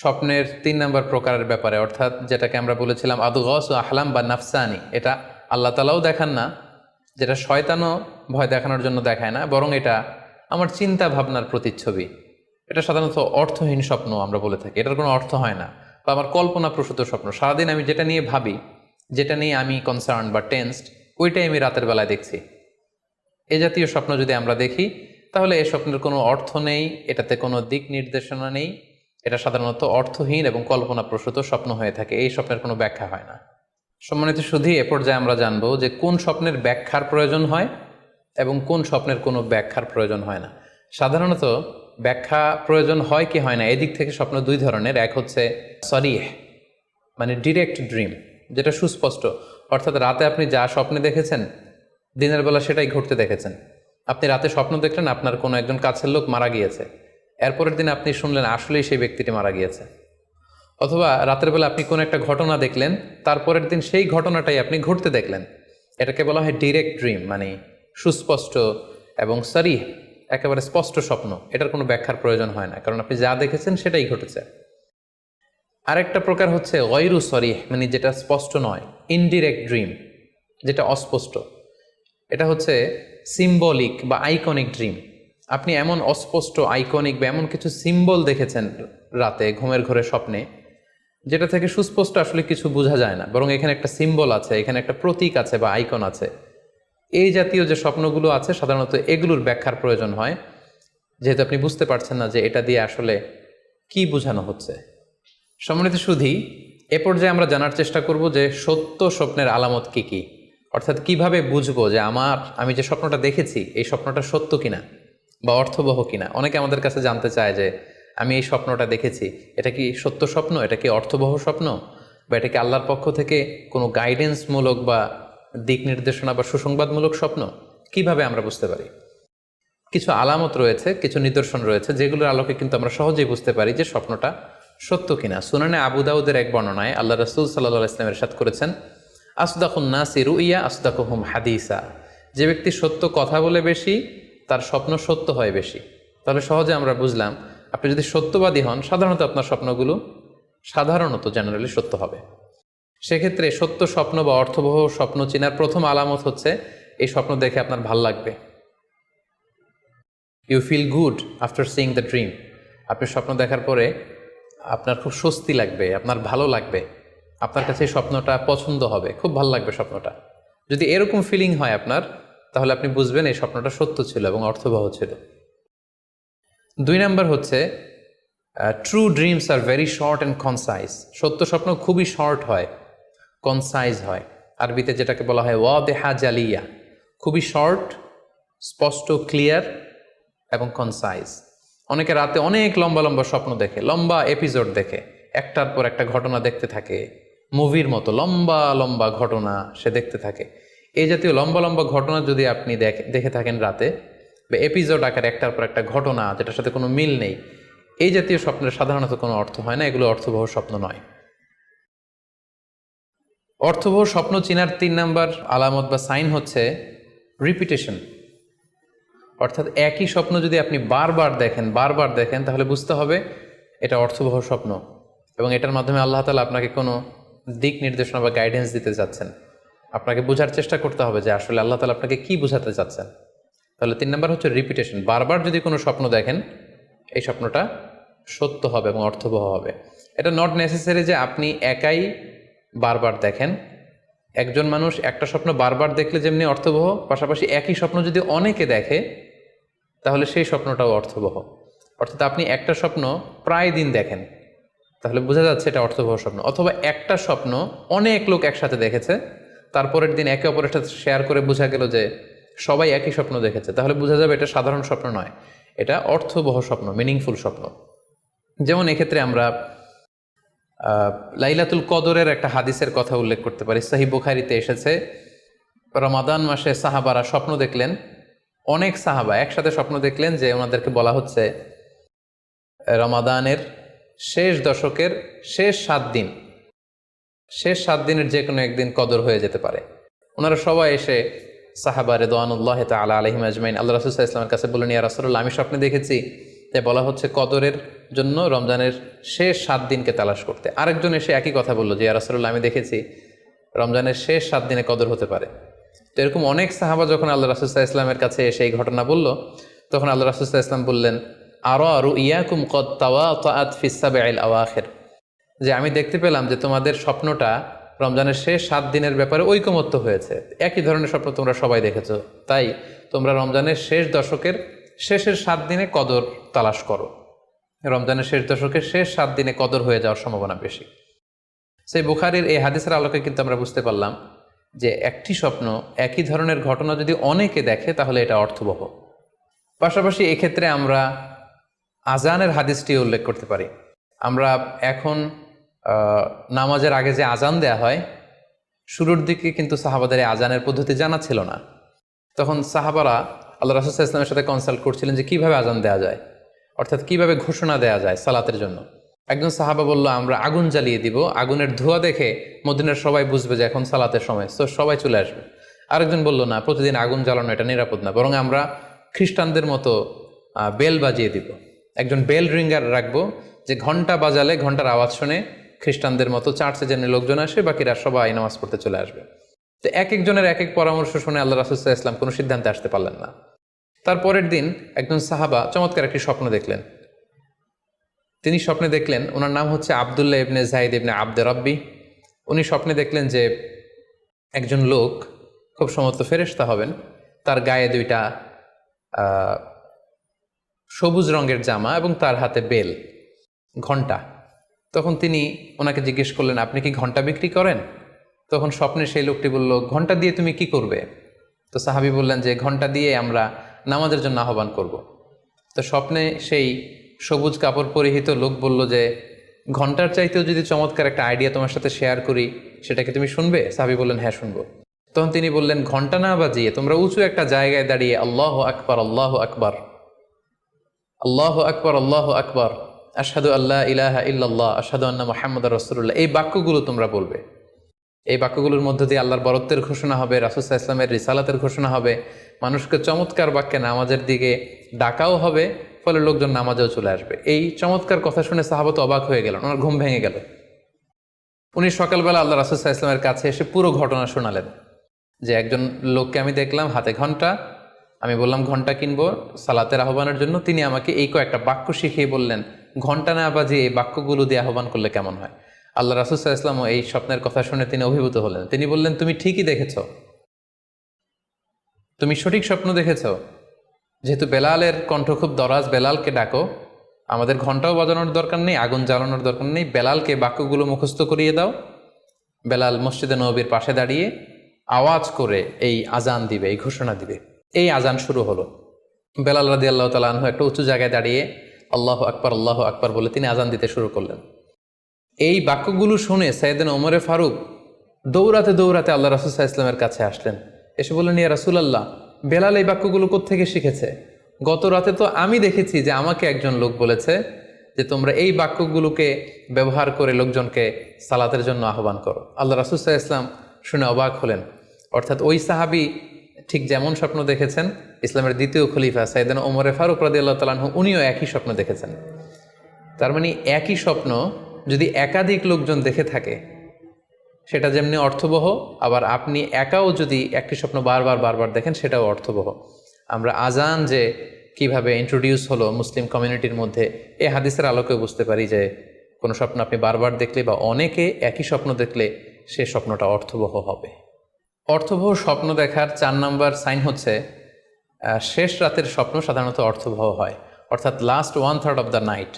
স্বপ্নের তিন নম্বর প্রকারের ব্যাপারে, অর্থাৎ যেটাকে আমরা বলেছিলাম আদুগস ও আহলাম বা নাফসানি, এটা আল্লাহ তালাও দেখান না, যেটা শয়তানও ভয় দেখানোর জন্য দেখায় না, বরং এটা আমার চিন্তা ভাবনার প্রতিচ্ছবি। এটা সাধারণত অর্থহীন স্বপ্ন আমরা বলে থাকি, এটার কোনো অর্থ হয় না, বা আমার কল্পনা প্রসূত স্বপ্ন। সারাদিন আমি যেটা নিয়ে ভাবি, যেটা নিয়ে আমি কনসার্ন বা টেন্সড ওইটাই আমি রাতের বেলায় দেখছি। এ জাতীয় স্বপ্ন যদি আমরা দেখি, তাহলে এই স্বপ্নের কোনো অর্থ নেই, এটাতে কোনো দিক নির্দেশনা নেই এটা সাধারণত অর্থহীন এবং কল্পনাপ্রসূত স্বপ্ন হয়ে থাকে, এই স্বপ্নের কোনো ব্যাখ্যা হয় না। সম্মানিত শুধু এ পর্যায়ে আমরা জানব যে কোন স্বপ্নের ব্যাখ্যার প্রয়োজন হয় এবং কোন স্বপ্নের কোনো ব্যাখ্যার প্রয়োজন হয় না। সাধারণত ব্যাখ্যা প্রয়োজন হয় কি হয় না, এদিক থেকে স্বপ্ন দুই ধরনের। এক হচ্ছে সরিহ মানে ডিরেক্ট ড্রিম যেটা সুস্পষ্ট। অর্থাৎ রাতে আপনি যা স্বপ্নে দেখেছেন, দিনের বেলা সেটাই ঘটতে দেখেছেন। আপনি রাতে স্বপ্ন দেখলেন, আপনার কোনো একজন কাছের লোক মারা গিয়েছে। এরপরের দিন আপনি শুনলেন আসলেই সেই ব্যক্তিটি মারা গিয়েছে। অথবা রাতের বেলা আপনি কোনো একটা ঘটনা দেখলেন, তারপরের দিন সেই ঘটনাটাই আপনি ঘটতে দেখলেন। এটাকে বলা হয় ডিরেক্ট ড্রিম মানে সুস্পষ্ট এবং সারি একেবারে স্পষ্ট স্বপ্ন। এটার কোনো ব্যাখ্যার প্রয়োজন হয় না, কারণ আপনি যা দেখেছেন সেটাই ঘটেছে। আরেকটা প্রকার হচ্ছে গয়রু সরি মানে যেটা স্পষ্ট নয়, ইনডিরেক্ট ড্রিম, যেটা অস্পষ্ট। এটা হচ্ছে সিম্বলিক বা আইকনিক ড্রিম। আপনি এমন অস্পষ্ট আইকনিক বা এমন কিছু সিম্বল দেখেছেন রাতে, ঘুমের ঘরে স্বপ্নে, যেটা থেকে সুস্পষ্ট আসলে কিছু বোঝা যায় না। বরং এখানে একটা সিম্বল আছে, এখানে একটা প্রতীক আছে বা আইকন আছে। এই জাতীয় যে স্বপ্নগুলো আছে, সাধারণত এগুলোর ব্যাখ্যার প্রয়োজন হয়। যেহেতু আপনি বুঝতে পারছেন না যে এটা দিয়ে আসলে কি বোঝানো হচ্ছে। সম্মানিত সুধী, এ পর্যায়ে আমরা জানার চেষ্টা করব যে সত্য স্বপ্নের আলামত কি কি? অর্থাৎ কীভাবে বুঝব যে আমার, আমি যে স্বপ্নটা দেখেছি, এই স্বপ্নটা সত্য কিনা? বা অর্থবহ কিনা। অনেকে আমাদের কাছে জানতে চায় যে, আমি এই স্বপ্নটা দেখেছি। এটা কি সত্য স্বপ্ন? এটা কি অর্থবহ স্বপ্ন? বা এটা কি আল্লাহর পক্ষ থেকে কোনো গাইডেন্সমূলক বা দিক নির্দেশনা বা সুসংবাদমূলক স্বপ্ন? কীভাবে আমরা বুঝতে পারি? কিছু আলামত রয়েছে, কিছু নিদর্শন রয়েছে, যেগুলোর আলোকে কিন্তু আমরা সহজেই বুঝতে পারি যে স্বপ্নটা সত্য কিনা। সুনানে আবু দাউদের এক বর্ণনায় আল্লাহ রসুল সাল্লাহ ইসলামের সাথ করেছেন, আসদাকুন নাসিরু ইয়া আসদাকুহুম হাদিসা। যে ব্যক্তি সত্য কথা বলে বেশি তার স্বপ্ন সত্য হয় বেশি। তাহলে সহজে আমরা বুঝলাম, আপনি যদি সত্যবাদী হন, সাধারণত আপনার স্বপ্নগুলো সাধারণত জেনারেলি সত্য হবে। সেক্ষেত্রে সত্য স্বপ্ন বা অর্থবহ স্বপ্ন চেনার প্রথম আলামত হচ্ছে, এই স্বপ্ন দেখে আপনার ভালো লাগবে। You feel good after seeing the dream আপনি স্বপ্ন দেখার পরে আপনার খুব স্বস্তি লাগবে, আপনার ভালো লাগবে। আপনার কাছে স্বপ্নটা পছন্দ হবে, খুব ভালো লাগবে স্বপ্নটা। যদি এরকম ফিলিং হয় আপনার তাহলে আপনি বুঝবেন এই স্বপ্নটা সত্য ছিল এবং অর্থবহ ছিল। দুই নাম্বার হচ্ছে ট্রু ড্রিমস আর ভেরি শর্ট অ্যান্ড কনসাইজ সত্য স্বপ্ন খুবই শর্ট হয় কনসাইজ হয়। আরবিতে যেটাকে বলা হয় ওয়া দেহা জালিয়া। খুবই শর্ট স্পষ্ট ক্লিয়ার এবং কনসাইজ অনেকে রাতে অনেক লম্বা লম্বা স্বপ্ন দেখে, লম্বা এপিসোড দেখে, একটার পর একটা ঘটনা দেখতে থাকে মুভির মতো লম্বা লম্বা ঘটনা সে দেখতে থাকে। এই জাতীয় লম্বা লম্বা ঘটনা যদি আপনি দেখে দেখে থাকেন রাতে, বা এপিসোড আকারে একটার পর একটা ঘটনা, যেটার সাথে কোনো মিল নেই, এই জাতীয় স্বপ্নের সাধারণত কোনো অর্থ হয় না, এগুলো অর্থবহ স্বপ্ন নয়। অর্থবহ স্বপ্ন চিনার তিন নাম্বার আলামত বা সাইন হচ্ছে রিপিটেশন অর্থাৎ একই স্বপ্ন যদি আপনি বারবার দেখেন বারবার দেখেন, তাহলে বুঝতে হবে এটা অর্থবহ স্বপ্ন এবং এটার মাধ্যমে আল্লাহ তালা আপনাকে কোনো দিক নির্দেশনা বা গাইডেন্স দিতে চাচ্ছেন। আপনাকে বোঝার চেষ্টা করতে হবে যে আসলে আল্লাহ তালা আপনাকে কি বোঝাতে চাচ্ছেন। তাহলে তিন নম্বর হচ্ছে রিপিটেশন বারবার যদি কোনো স্বপ্ন দেখেন, এই স্বপ্নটা সত্য হবে এবং অর্থবহ হবে। এটা নট নেসেসারি যে আপনি একাই বারবার দেখেন। একজন মানুষ একটা স্বপ্ন বারবার দেখলে যেমনি অর্থবহ, পাশাপাশি একই স্বপ্ন যদি অনেকে দেখে, তাহলে সেই স্বপ্নটাও অর্থবহ। অর্থাৎ আপনি একটা স্বপ্ন প্রায় দিন দেখেন, তাহলে বোঝা যাচ্ছে এটা অর্থবহ স্বপ্ন। অথবা একটা স্বপ্ন অনেক লোক একসাথে দেখেছে তারপরের দিন একে অপরের সাথে শেয়ার করে বোঝা গেল যে সবাই একই স্বপ্ন দেখেছে। তাহলে বোঝা যাবে এটা সাধারণ স্বপ্ন নয়, এটা অর্থবহ স্বপ্ন মিনিংফুল স্বপ্ন। যেমন এক্ষেত্রে আমরা লাইলাতুল কদরের একটা হাদিসের কথা উল্লেখ করতে পারি। সাহি বুখারিতে এসেছে, রমাদান মাসে সাহাবারা স্বপ্ন দেখলেন, অনেক সাহাবা একসাথে স্বপ্ন দেখলেন যে ওনাদেরকে বলা হচ্ছে, রমাদানের শেষ দশকের শেষ সাত দিন। শেষ সাত দিনের যে কোনো একদিন কদর হয়ে যেতে পারে। ওনারা সবাই এসে সাহাবা রেদওয়ানুল্লাহ তালা আলহিম আজমাইন, আল্লাহ রসুল্লাহ ইসলামের কাছে বললেন, ইয়া রাসুল্লাহ আমি স্বপ্নে দেখেছি তাই বলা হচ্ছে কদরের জন্য রমজানের শেষ সাত দিনকে তালাশ করতে। আরেকজন এসে একই কথা বলল যে, ইয়া রাসুল্লাহ আমি দেখেছি রমজানের শেষ সাত দিনে কদর হতে পারে। তো এরকম অনেক সাহাবা যখন আল্লাহ রাসুল্লাহ ইসলামের কাছে এসে এই ঘটনা বলল, তখন আল্লাহ রাসুল্লাহ ইসলাম বললেন, আরও আরু ইয়াকুম কদ তাওয়া তাআত ফিসাবে আইল আওয়াখের। যে আমি দেখতে পেলাম যে তোমাদের স্বপ্নটা রমজানের শেষ সাত দিনের ব্যাপারে ঐকমত্য হয়েছে। একই ধরনের স্বপ্ন তোমরা সবাই দেখেছ। তাই তোমরা রমজানের শেষ দশকের শেষের সাত দিনে কদর তালাশ করো। রমজানের শেষ দশকের শেষ সাত দিনে কদর হয়ে যাওয়ার সম্ভাবনা বেশি। সেই বুখারির এই হাদিসের আলোকে কিন্তু আমরা বুঝতে পারলাম যে একটি স্বপ্ন, একই ধরনের ঘটনা যদি অনেকে দেখে, তাহলে এটা অর্থবহ। পাশাপাশি এক্ষেত্রে আমরা আজানের হাদিসটি উল্লেখ করতে পারি। আমরা এখন নামাজের আগে যে আজান দেয়া হয়, শুরুর দিকে কিন্তু সাহাবাদের আজানের পদ্ধতি জানা ছিল না। তখন সাহাবারা আল্লাহ রাসুল ইসলামের সাথে কনসাল্ট করছিলেন যে কীভাবে আজান দেওয়া যায়, অর্থাৎ কীভাবে ঘোষণা দেওয়া যায় সালাতের জন্য। একজন সাহাবা বলল, আমরা আগুন জ্বালিয়ে দিব, আগুনের ধোঁয়া দেখে মদিনার সবাই বুঝবে যে এখন সালাতের সময় তো সবাই চলে আসবে। আরেকজন বলল, না, প্রতিদিন আগুন জ্বালানো এটা নিরাপদ না, বরং আমরা খ্রিস্টানদের মতো বেল বাজিয়ে দিব। একজন বেল রিঙ্গার রাখব যে ঘণ্টা বাজালে ঘণ্টার আওয়াজ শুনে খ্রিস্টানদের মতো চার্চে যেমনি লোকজন আসে, বাকিরা সবাই নামাজ পড়তে চলে আসবে। তো এক একজনের এক এক পরামর্শ শুনে আল্লাহ রাসুল্লাহ ইসলাম কোনো সিদ্ধান্তে আসতে পারলেন না। তার পরের দিন একজন সাহাবা চমৎকার একটি স্বপ্ন দেখলেন। তিনি স্বপ্নে দেখলেন, ওনার নাম হচ্ছে আবদুল্লাহ ইবনে জাহিদ ইবনে আব্দে রব্বি। উনি স্বপ্নে দেখলেন যে একজন লোক খুব সমস্ত ফেরেশতা হবেন। তার গায়ে দুইটা সবুজ রঙের জামা এবং তার হাতে বেল, ঘণ্টা। তখন তিনি ওনাকে জিজ্ঞেস করলেন, আপনি কি ঘণ্টা বিক্রি করেন? তখন স্বপ্নে সেই লোকটি বলল, ঘণ্টা দিয়ে তুমি কি করবে? তো সাহাবি বললেন যে, ঘণ্টা দিয়ে আমরা নামাজের জন্য আহ্বান করব। তো স্বপ্নে সেই সবুজ কাপড় পরিহিত লোক বলল যে, ঘণ্টার চাইতেও যদি চমৎকার একটা আইডিয়া তোমার সাথে শেয়ার করি সেটাকে তুমি শুনবে? সাহাবি বললেন হ্যাঁ শুনব। তখন তিনি বললেন, ঘণ্টা না বাজিয়ে তোমরা উঁচু একটা জায়গায় দাঁড়িয়ে আল্লাহ আকবার আল্লাহ আকবার, আল্লাহ আকবর আল্লাহ আকবর আসাদু আল্লাহ ইলাহা ইল্লাল্লাহ আসাদু আন্না মোহাম্মদ রসুল্লাহ এই বাক্যগুলো তোমরা বলবে। এই বাক্যগুলোর মধ্য দিয়ে আল্লাহর বরত্বের ঘোষণা হবে রাসুসা ইসলামের রিসালাতের ঘোষণা হবে, মানুষকে চমৎকার বাক্যে নামাজের দিকে ডাকাও হবে, ফলে লোকজন নামাজেও চলে আসবে। এই চমৎকার কথা শুনে সাহাবত অবাক হয়ে গেল ওনার ঘুম ভেঙে গেল। উনি সকালবেলা আল্লাহ রাসুসা ইসলামের কাছে এসে পুরো ঘটনা শোনালেন। যে একজন লোককে আমি দেখলাম, হাতে ঘণ্টা, আমি বললাম, ঘণ্টা কিনবো, সালাতের আহ্বানের জন্য? তিনি আমাকে এই কয়েকটা বাক্য শিখিয়ে বললেন ঘণ্টা না বাজে এই বাক্যগুলো দিয়ে আহ্বান করলে কেমন হয়? আল্লাহ রাসুসাহ ইসলামও এই স্বপ্নের কথা শুনে তিনি অভিভূত হলেন। তিনি বললেন, তুমি ঠিকই দেখেছ। তুমি সঠিক স্বপ্ন দেখেছ। যেহেতু বেলালের কণ্ঠ খুব দরাজ, বেলালকে ডাকো। আমাদের ঘন্টাও বাজানোর দরকার নেই, আগুন জ্বালানোর দরকার নেই। বেলালকে বাক্যগুলো মুখস্থ করিয়ে দাও। বেলাল মসজিদে নবীর পাশে দাঁড়িয়ে আওয়াজ করে এই আজান দিবে, এই ঘোষণা দিবে। এই আজান শুরু হলো। বেলাল রাদি আল্লাহ তালাহ একটা উঁচু জায়গায় দাঁড়িয়ে আল্লাহ আকবর আল্লাহ আকবর বলে তিনি আজান দিতে শুরু করলেন। এই বাক্যগুলো শুনে সাইদিন ওমরে ফারুক দৌড়াতে দৌড়াতে আল্লাহ রাসুসাহ ইসলামের কাছে আসলেন। এসে বললেন, ইয়া রাসুলাল্লাহ, বেলাল এই বাক্যগুলো কোত্থেকে শিখেছে? গত রাতে তো আমি দেখেছি যে আমাকে একজন লোক বলেছে যে তোমরা এই বাক্যগুলোকে ব্যবহার করে লোকজনকে সালাতের জন্য আহ্বান করো। আল্লাহ রাসুসাহ ইসলাম শুনে অবাক হলেন। অর্থাৎ ওই সাহাবি ঠিক যেমন স্বপ্ন দেখেছেন ইসলামের দ্বিতীয় খলিফা সাইদান ওমরে ফারুক রাদি আল্লাহ তালাহ উনিও একই স্বপ্ন দেখেছেন। তার মানে একই স্বপ্ন যদি একাধিক লোকজন দেখে থাকে, সেটা যেমনি অর্থবহ, আবার আপনি একাও যদি একটি স্বপ্ন বারবার বারবার দেখেন, সেটাও অর্থবহ। আমরা আজান যে কীভাবে ইন্ট্রোডিউস হলো মুসলিম কমিউনিটির মধ্যে, এ হাদিসের আলোকে বুঝতে পারি যে কোনো স্বপ্ন আপনি বারবার দেখলে বা অনেকে একই স্বপ্ন দেখলে সে স্বপ্নটা অর্থবহ হবে। অর্থবহ স্বপ্ন দেখার চার নাম্বার সাইন হচ্ছে শেষ রাতের স্বপ্ন সাধারণত অর্থবহ হয়। অর্থাৎ last one third of the night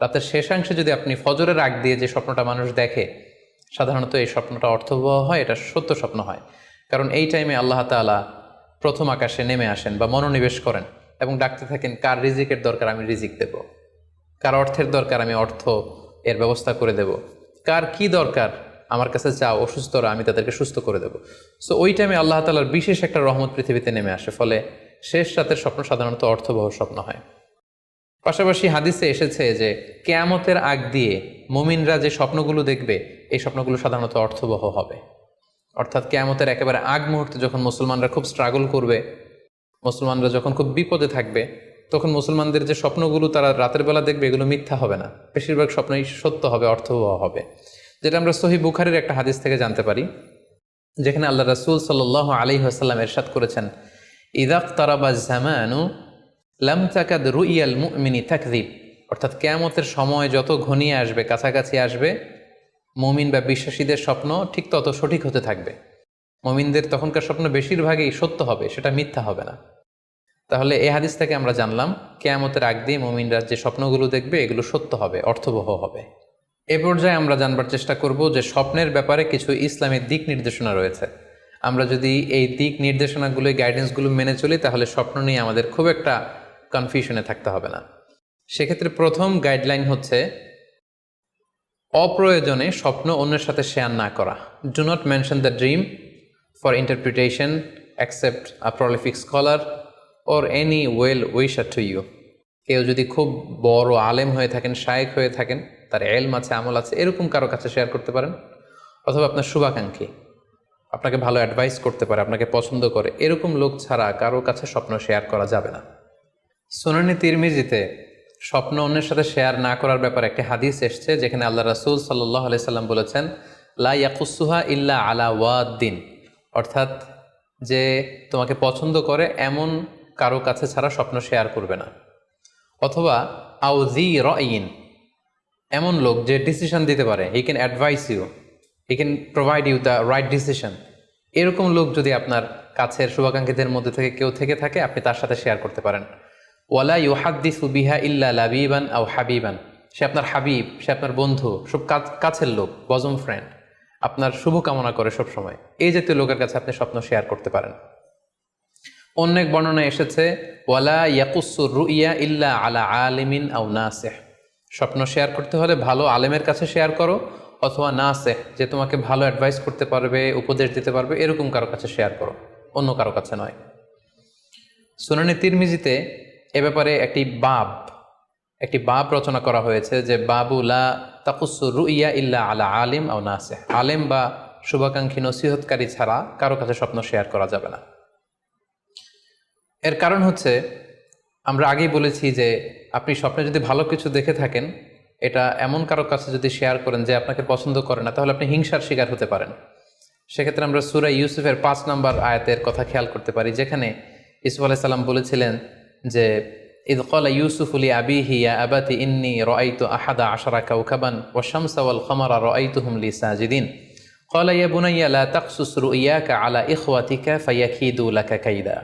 রাতের শেষাংশে যদি আপনি ফজরের আগ দিয়ে যে স্বপ্নটা মানুষ দেখে, সাধারণত এই স্বপ্নটা অর্থবহ হয়, এটা সত্য স্বপ্ন হয়। কারণ এই টাইমে আল্লাহ তাআলা প্রথম আকাশে নেমে আসেন বা মনোনিবেশ করেন এবং ডাকতে থাকেন, কার রিজিকের দরকার আমি রিজিক দেব? কার অর্থের দরকার আমি অর্থ এর ব্যবস্থা করে দেব? কার কি দরকার আমার কাছে চাও অসুস্থরা আমি তাদেরকে সুস্থ করে দেব। সো ওই টাইমে আল্লাহ তালার বিশেষ একটা রহমত পৃথিবীতে নেমে আসে, ফলে শেষ রাতের স্বপ্ন সাধারণত অর্থবহ স্বপ্ন হয়। পাশাপাশি হাদিসে এসেছে যে, কেয়ামতের আগ দিয়ে মুমিনরা যে স্বপ্নগুলো দেখবে, এই স্বপ্নগুলো সাধারণত অর্থবহ হবে। অর্থাৎ কেয়ামতের একেবারে আগ মুহূর্তে যখন মুসলমানরা খুব স্ট্রাগল করবে, মুসলমানরা যখন খুব বিপদে থাকবে, তখন মুসলমানদের যে স্বপ্নগুলো তারা রাতের বেলা দেখবে, এগুলো মিথ্যা হবে না। বেশিরভাগ স্বপ্নই সত্য হবে, অর্থবহ হবে। যেটা আমরা সহি বুখারের একটা হাদিস থেকে জানতে পারি, যেখানে আল্লাহ রাসুল সাল আলী আসাল্লাম এরশাদ করেছেন ইদাক তারাবা জামানু তাকাদ রুইয়াল অর্থাৎ কেয়ামতের সময় যত ঘনিয়ে আসবে, কাছাকাছি আসবে, মমিন বা বিশ্বাসীদের স্বপ্ন ঠিক তত সঠিক হতে থাকবে। মমিনদের তখনকার স্বপ্ন বেশিরভাগই সত্য হবে, সেটা মিথ্যা হবে না। তাহলে এই হাদিস থেকে আমরা জানলাম, কেয়ামতের আগ দিয়ে মমিনরা যে স্বপ্নগুলো দেখবে, এগুলো সত্য হবে, অর্থবহ হবে। এ পর্যায়ে আমরা জানবার চেষ্টা করব যে স্বপ্নের ব্যাপারে কিছু ইসলামের দিক নির্দেশনা রয়েছে। আমরা যদি এই দিক নির্দেশনাগুলো গাইডেন্সগুলো মেনে চলি, তাহলে স্বপ্ন নিয়ে আমাদের খুব একটা কনফিউশনে থাকতে হবে না। সেক্ষেত্রে প্রথম গাইডলাইন হচ্ছে, অপ্রয়োজনে স্বপ্ন অন্যের সাথে শেয়ার না করা। Do not mention the dream for interpretation accept a prolific scholar or any well wisher to you কেউ যদি খুব বড় আলেম হয়ে থাকেন, শায়েক হয়ে থাকেন তার এলম আছে, আমল আছে, এরকম কারও কাছে শেয়ার করতে পারেন? অথবা আপনার শুভাকাঙ্ক্ষী আপনাকে ভালো অ্যাডভাইস করতে পারে, আপনাকে পছন্দ করে, এরকম লোক ছাড়া কারও কাছে স্বপ্ন শেয়ার করা যাবে না। সোনানি তিরমিজিতে স্বপ্ন অন্যের সাথে শেয়ার না করার ব্যাপারে একটি হাদিস এসছে, যেখানে আল্লাহ রাসুল সাল্লাহ আলি সাল্লাম বলেছেন, লা ইয়াকুসুহা ইল্লা আলা ওয়াদ্দিন। অর্থাৎ যে তোমাকে পছন্দ করে, এমন কারও কাছে ছাড়া স্বপ্ন শেয়ার করবে না। অথবা আউজি রইন এমন লোক যে ডিসিশন দিতে পারে। He can advice you he can provide you the right decision এরকম লোক যদি আপনার কাছের শুভাকাঙ্ক্ষীদের মধ্যে থেকে কেউ থেকে থাকে, আপনি তার সাথে শেয়ার করতে পারেন। ওয়ালা ইউহাদ্দিসু বিহা ইল্লা লাবিবান আও হাবিবান। সে আপনার হাবিব, সে আপনার বন্ধু, সব কাছের লোক বজম ফ্রেন্ড আপনার শুভ কামনা করে সব সময়। এই জাতীয় লোকের কাছে আপনি স্বপ্ন শেয়ার করতে পারেন। অন্য এক বর্ণনায় এসেছে, ওয়ালা ইয়াকুসুর রুইয়া ইল্লা আলা আলিমিন আও নাসেহ। স্বপ্ন শেয়ার করতে হলে ভালো আলেমের কাছে শেয়ার করো, অথবা নাসেহ যে তোমাকে ভালো অ্যাডভাইস করতে পারবে, উপদেশ দিতে পারবে, এরকম কারও কাছে শেয়ার করো, অন্য কারও কাছে নয়। সুনানি তিরমিজিতে এ ব্যাপারে একটি বাব একটি বাব রচনা করা হয়েছে যে বাবুলা তাকুসু রুইয়া ইল্লা আলা আলিম আও নাসে। আলেম বা শুভাকাঙ্ক্ষী নসিহতকারী ছাড়া কারও কাছে স্বপ্ন শেয়ার করা যাবে না। এর কারণ হচ্ছে, আমরা আগেই বলেছি যে আপনি স্বপ্নে যদি ভালো কিছু দেখে থাকেন, এটা এমন কারও কাছে যদি শেয়ার করেন যে আপনাকে পছন্দ করে না, তাহলে আপনি হিংসার শিকার হতে পারেন। সেক্ষেত্রে আমরা সুরা ইউসুফের পাঁচ নম্বর আয়াতের কথা খেয়াল করতে পারি, যেখানে ইসুফ আলাইসাল্লাম বলেছিলেন যে, ইদ কলা ইউসুফ উলি আবি হিয়া আবাতি ইন্নি রআইতু আহাদা আশারা কাউকাবান ও শামসাওয়াল খমারা রআইতু হুমলি সাজিদিন। কলা ইয়া বুনাইয়া লা তাকসুস আলা ইখওয়াতিকা ফাইয়াকিদু লাকা কাইদা।